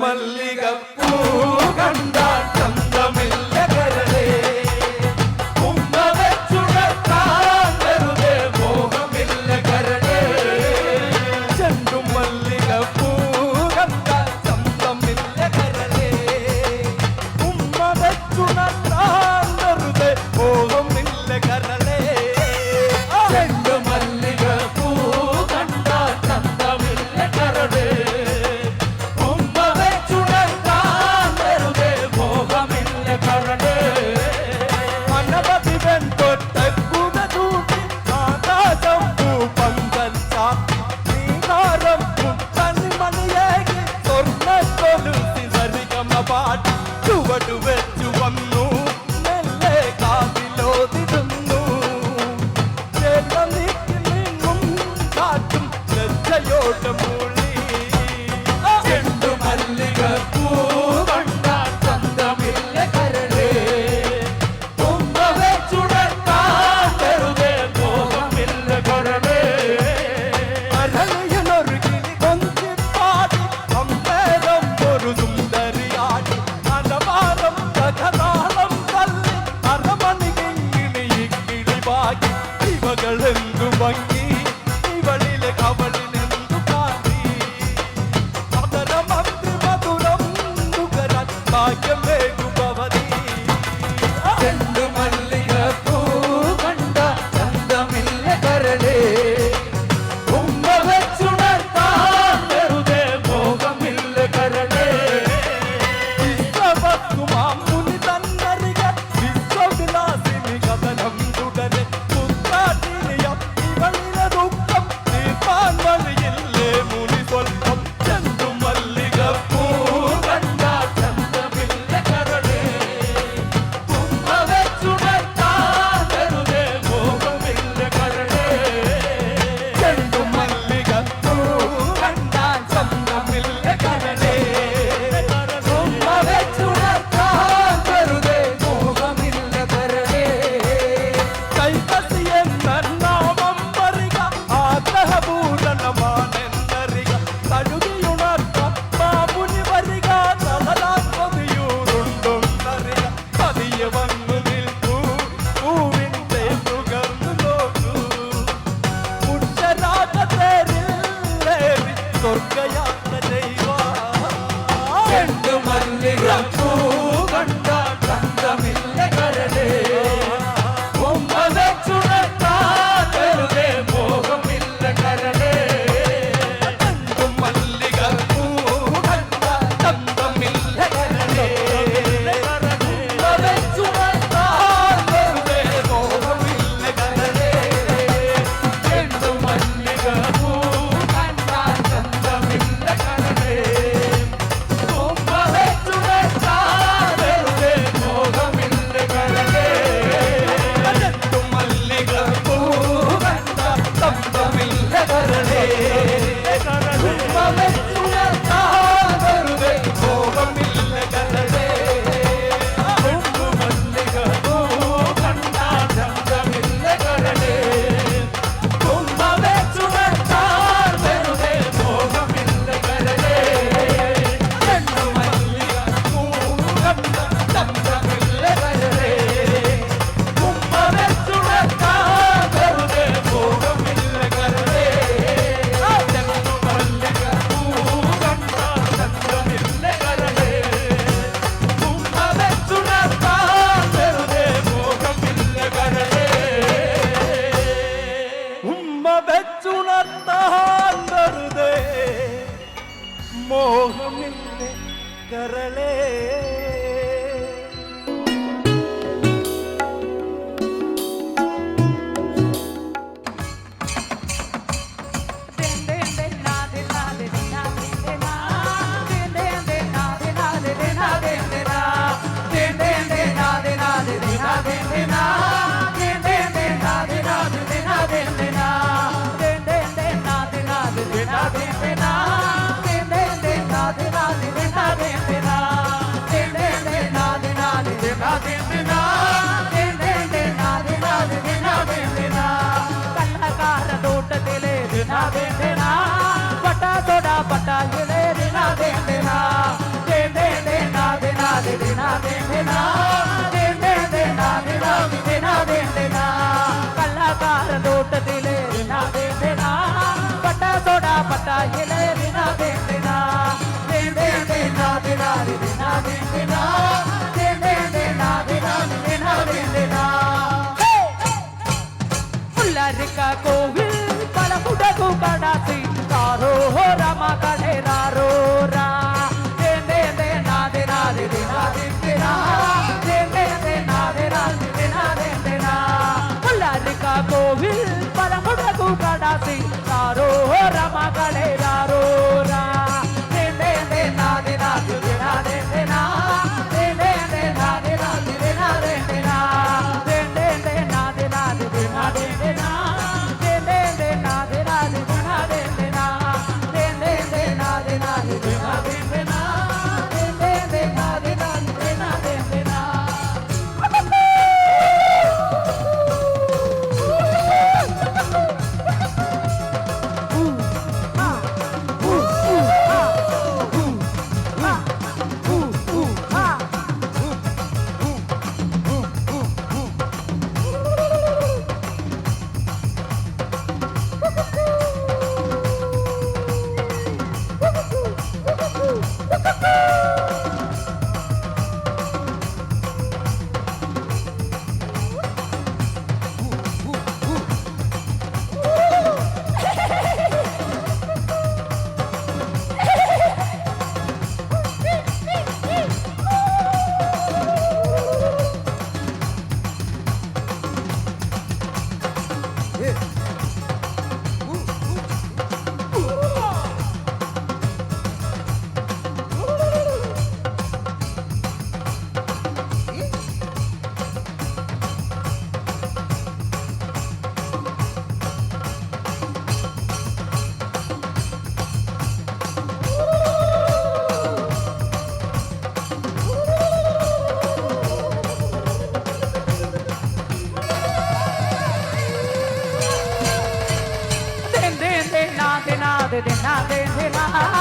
ಮಲ್ಲಿಗಪ್ಪ கல்லாக்கார தோட்டத்திலே பட்டா சோடா பட்டாயிலே வினா வேண்டினா வினா வேண்டினா de nada de la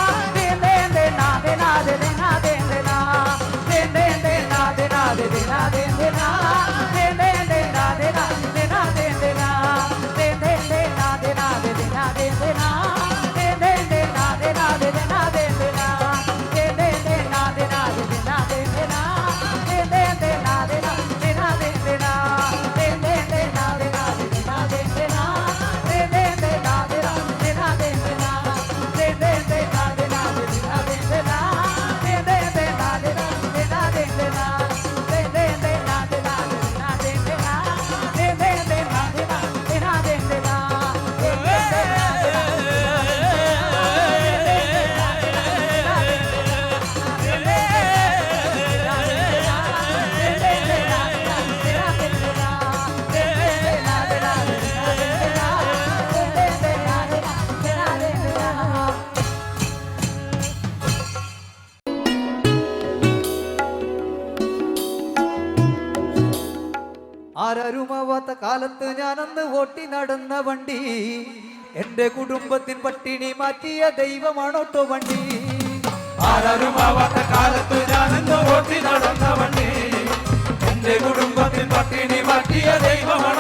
നടന്ന വണ്ടി. എന്റെ കുടുംബത്തിൻ പട്ടിണി മാറ്റിയ ദൈവമാണോട്ടോ വണ്ടി. ആരും ആവാത്ത കാലത്ത് ഞാനെന്ന് ഓട്ടി നടന്ന വണ്ടി. എന്റെ കുടുംബത്തിൻ പട്ടിണി മാറ്റിയ ദൈവമാണ്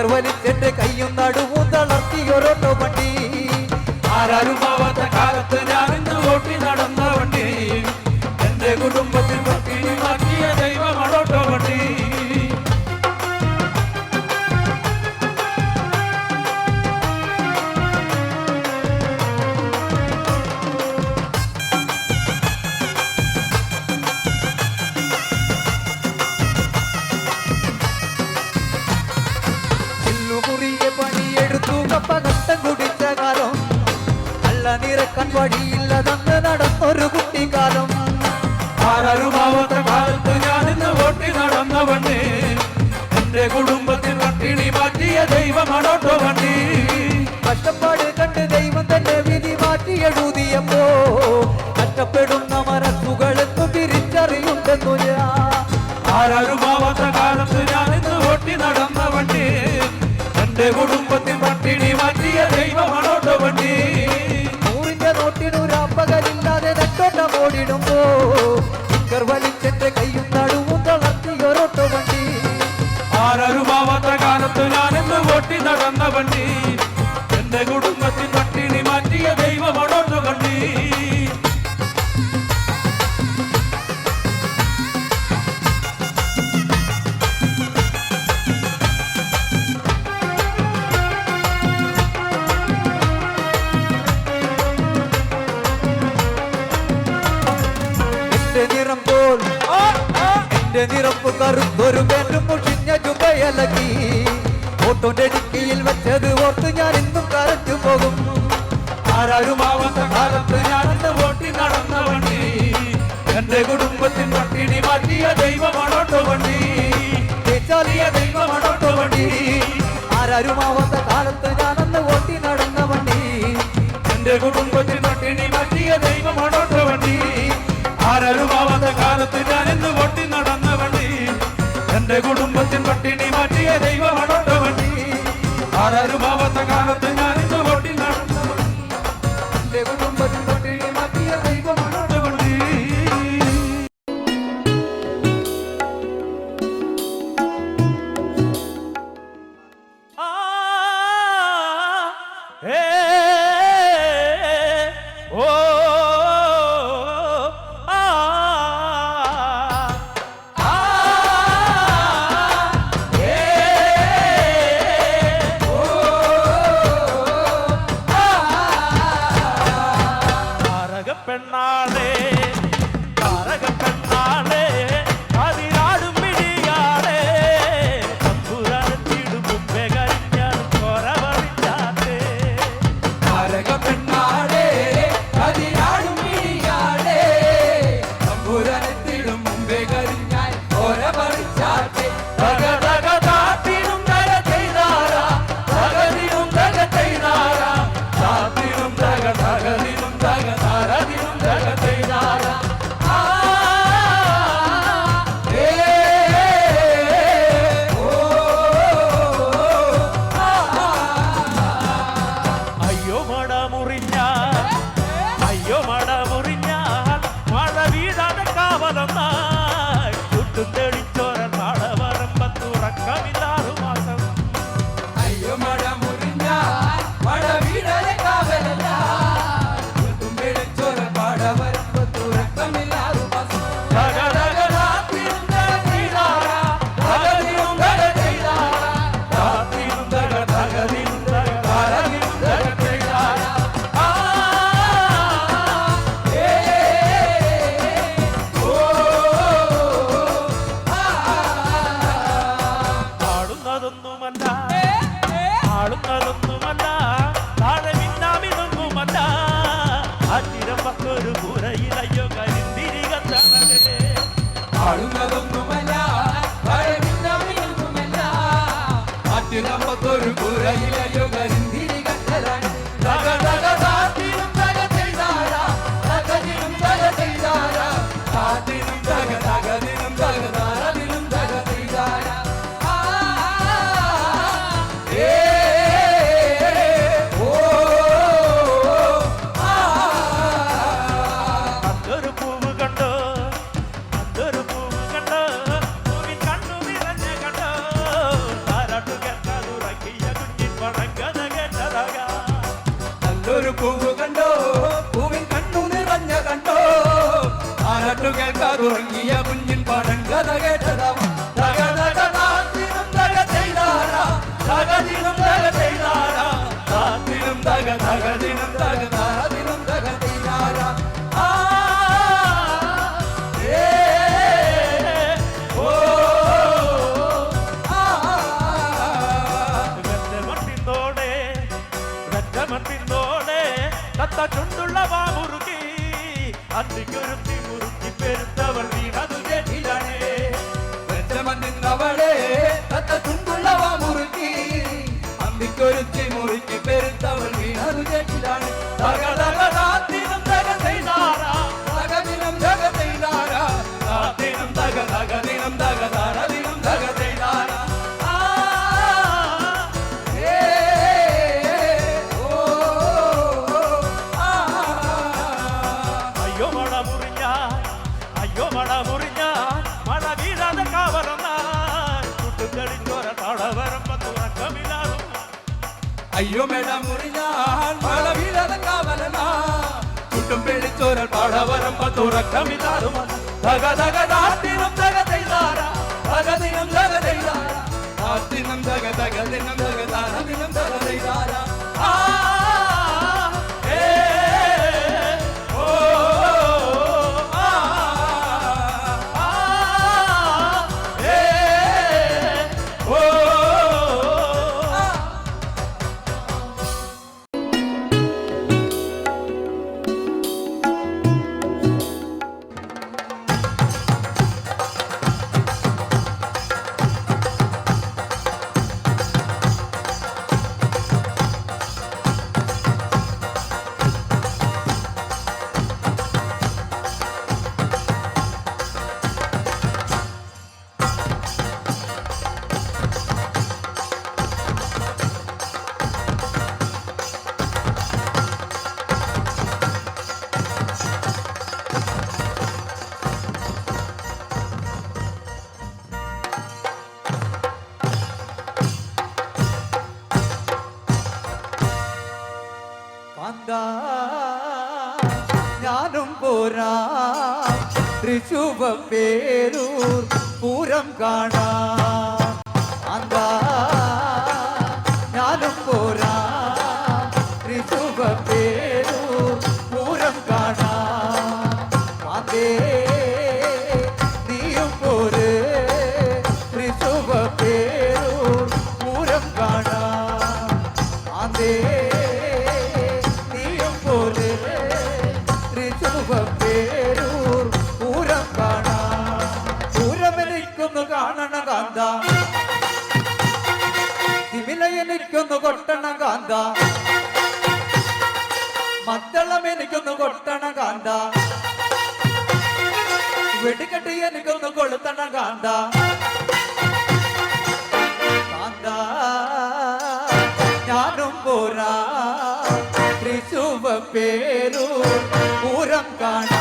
സ്പീക്കർ കയ്യും നടുവും തളർത്തി ഒരൊട്ട വണ്ടി ആരാരും ആവാത്ത കാലത്ത് ഞാനിന്ന് ഓട്ടി നടന്ന വണ്ടി காக்கப்படும். മഞ്ഞിന്റെ നിറപ്പ് കറുത്തൊരു പേരും മുഷിഞ്ഞ ചുബയലക്കി ഓട്ടോന്റെ ഡിക്കിയിൽ വെച്ചത് ഓർത്ത് ഞാൻ ഇന്നും കരഞ്ഞു പോകും. ആരാരുമാവാത്ത കാലത്ത് ഞാൻ ഇന്ന് വോട്ടി നടന്ന വണ്ടി. എന്റെ കുടുംബത്തിൻ പട്ടിണി മാറ്റിയ ദൈവമാണോട്ടോ വണ്ടി. ചാലിയ ദൈവമാണോട്ടോ വണ്ടി. ആരാരുമാവാത്ത കാലത്ത് ഞാൻ അന്ന് ഓട്ടി നടന്ന വണ്ടി. എന്റെ കുടുംബത്തിൻ പട്ടിണി മാറ്റിയ ദൈവമാണോട്ടോ വണ്ടി. ആരാരുമാവാത്ത കാലത്ത് ഞാൻ ഇന്ന് ഓട്ടി നടന്ന തന്റെ കുടുംബത്തിൽ പട്ടിണി മാറ്റിയ ദൈവമാണോട്ടവണ്ടി ആരാരും ஆளும் அவர் உறங்கிய முன்னின் படங்கத கேட்டதாம். தக தக தாத்தினும் தக செய்தாரா? தகதினும் தக செய்தாரா தாத்தினும் தக தகதினும் தக தாதினும் தக செய்தாரா ரத்தமத்தின் தோடே ரத்த சுண்டுள்ள பாபுருகி அத்தி பெருத்தவள் வீணது கேட்டிலானே பெற்றமன் நின்றவளே தத்த துண்டுள்ளவ முறுக்கி. அம்பிக்கொருத்தி முறுக்கி பெருத்தவள் வீணது கேட்டிலானே தக தக അയ്യോ മേടം മുറിഞ്ഞാൽ കുട്ടും പേടിച്ചോരൻ പാടവരം തുറക്കമിതാറും തകതകതാത്തിനും തകതൈതാര തകതിനും തകതൈതാര ആത്തിനും തകതകതിനും തകത பேரூர் பூரம் காணா. அந்த എനിക്കൊന്ന് കൊട്ടണം കാണ്ട വെടിക്കെട്ട് എനിക്കൊന്ന് കൊളുത്തണം കാണ്ട കാണ്ട ഞാനും പോരാ. തൃശുവ പേരു പൂരം കാണാ.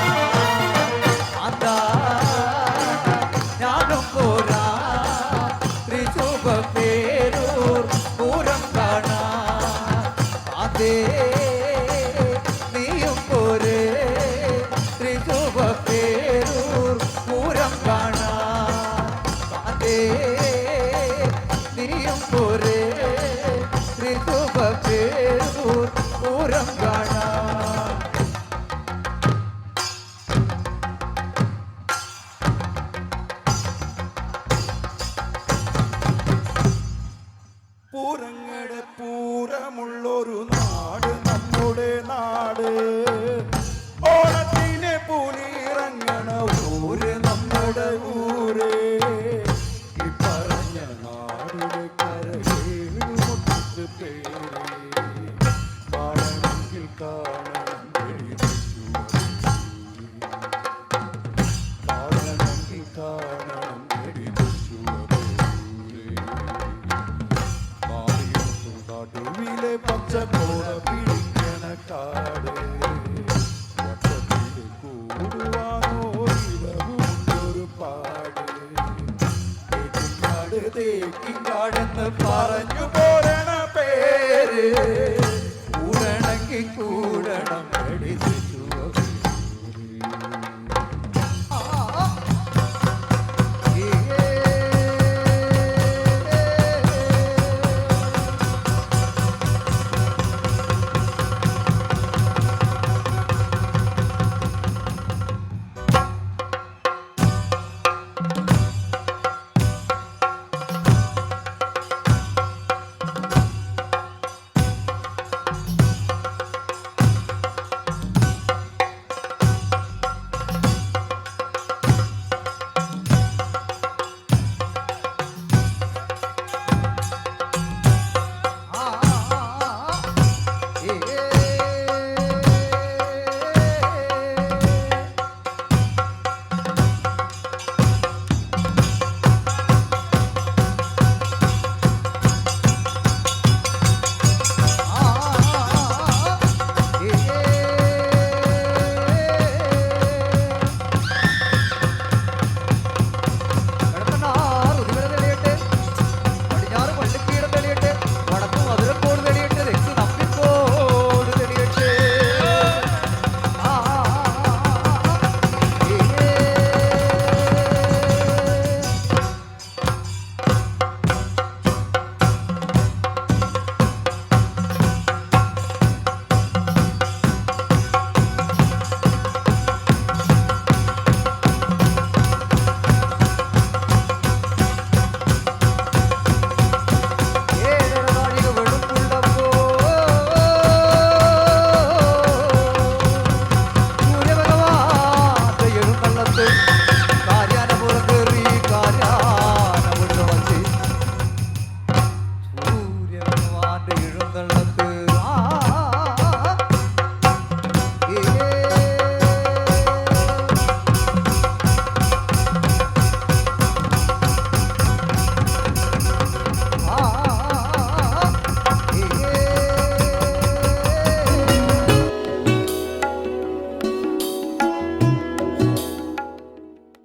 acceptable.